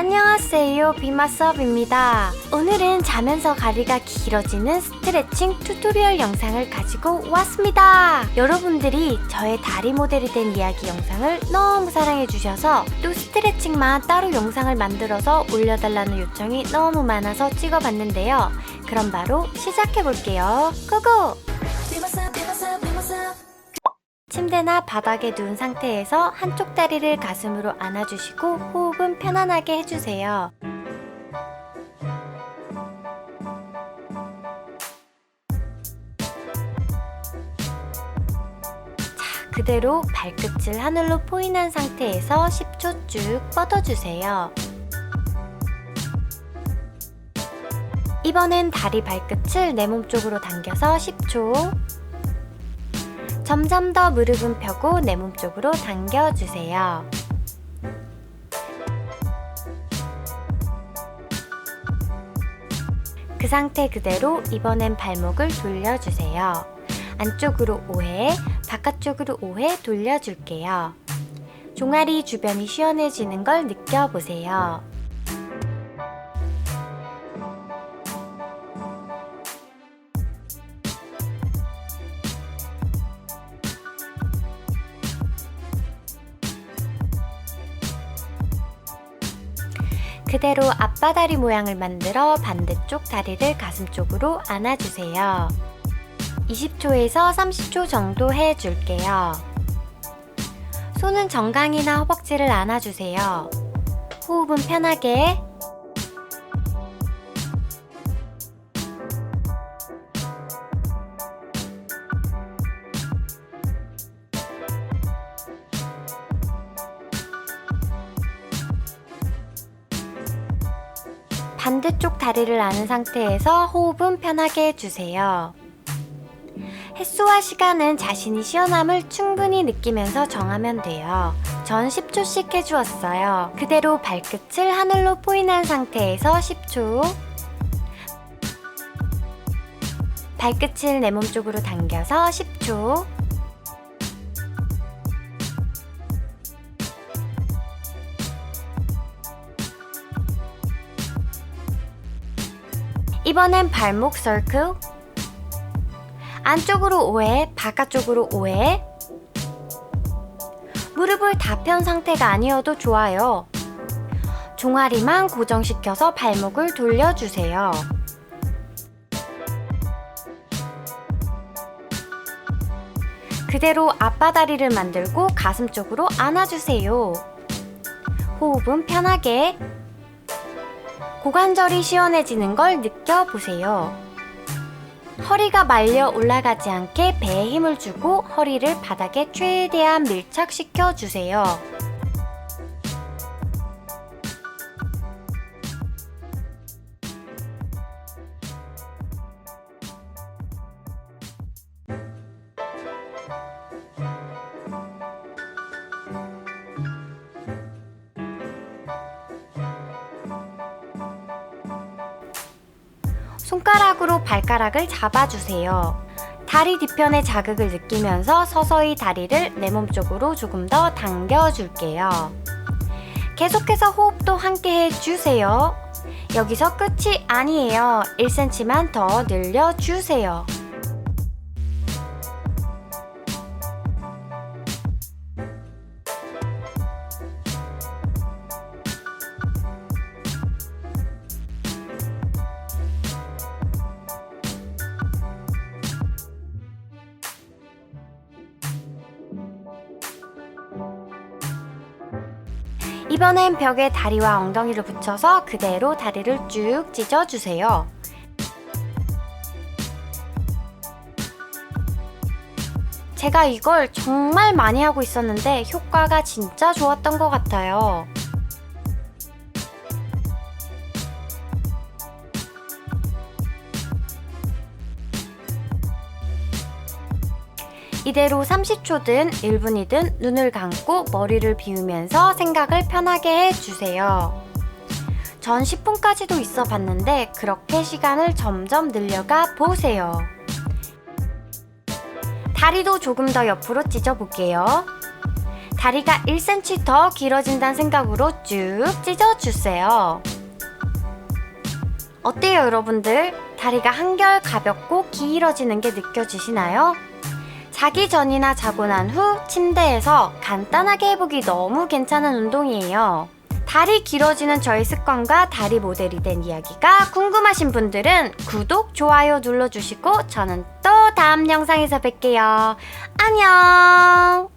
안녕하세요. 비마섭입니다. 오늘은 자면서 다리가 길어지는 스트레칭 튜토리얼 영상을 가지고 왔습니다. 여러분들이 저의 다리 모델이 된 이야기 영상을 너무 사랑해 주셔서 또 스트레칭만 따로 영상을 만들어서 올려달라는 요청이 너무 많아서 찍어봤는데요. 그럼 바로 시작해 볼게요. 고고 침대나 바닥에 누운 상태에서 한쪽 다리를 가슴으로 안아주시고 호흡은 편안하게 해주세요. 자, 그대로 발끝을 하늘로 포인한 상태에서 10초 쭉 뻗어주세요. 이번엔 다리 발끝을 내 몸 쪽으로 당겨서 10초 점점 더 무릎은 펴고 내 몸 쪽으로 당겨주세요. 그 상태 그대로 이번엔 발목을 돌려주세요. 안쪽으로 5회, 바깥쪽으로 5회 돌려줄게요. 종아리 주변이 시원해지는 걸 느껴보세요. 그대로 앞바다리 모양을 만들어 반대쪽 다리를 가슴 쪽으로 안아주세요. 20초에서 30초 정도 해줄게요. 손은 정강이나 허벅지를 안아주세요. 호흡은 편하게. 반대쪽 다리를 아는 상태에서 호흡은 편하게 해주세요. 횟수와 시간은 자신이 시원함을 충분히 느끼면서 정하면 돼요. 전 10초씩 해주었어요. 그대로 발끝을 하늘로 포인한 상태에서 10초. 발끝을 내 몸 쪽으로 당겨서 10초. 이번엔 발목 서클. 안쪽으로 5회, 바깥쪽으로 5회. 무릎을 다 편 상태가 아니어도 좋아요. 종아리만 고정시켜서 발목을 돌려주세요. 그대로 앞바다리를 만들고 가슴 쪽으로 안아주세요. 호흡은 편하게 고관절이 시원해지는 걸 느껴보세요. 허리가 말려 올라가지 않게 배에 힘을 주고 허리를 바닥에 최대한 밀착시켜 주세요. 손가락으로 발가락을 잡아주세요. 다리 뒤편의 자극을 느끼면서 서서히 다리를 내 몸 쪽으로 조금 더 당겨줄게요. 계속해서 호흡도 함께 해주세요. 여기서 끝이 아니에요. 1cm만 더 늘려주세요. 이번엔 벽에 다리와 엉덩이를 붙여서 그대로 다리를 쭉 찢어주세요. 제가 이걸 정말 많이 하고 있었는데 효과가 진짜 좋았던 것 같아요. 이대로 30초든 1분이든 눈을 감고 머리를 비우면서 생각을 편하게 해주세요. 전 10분까지도 있어 봤는데 그렇게 시간을 점점 늘려가 보세요. 다리도 조금 더 옆으로 찢어 볼게요. 다리가 1cm 더 길어진다는 생각으로 쭉 찢어주세요. 어때요, 여러분들? 다리가 한결 가볍고 길어지는 게 느껴지시나요? 자기 전이나 자고 난 후 침대에서 간단하게 해보기 너무 괜찮은 운동이에요. 다리 길어지는 저의 습관과 다리 모델이 된 이야기가 궁금하신 분들은 구독, 좋아요 눌러주시고 저는 또 다음 영상에서 뵐게요. 안녕!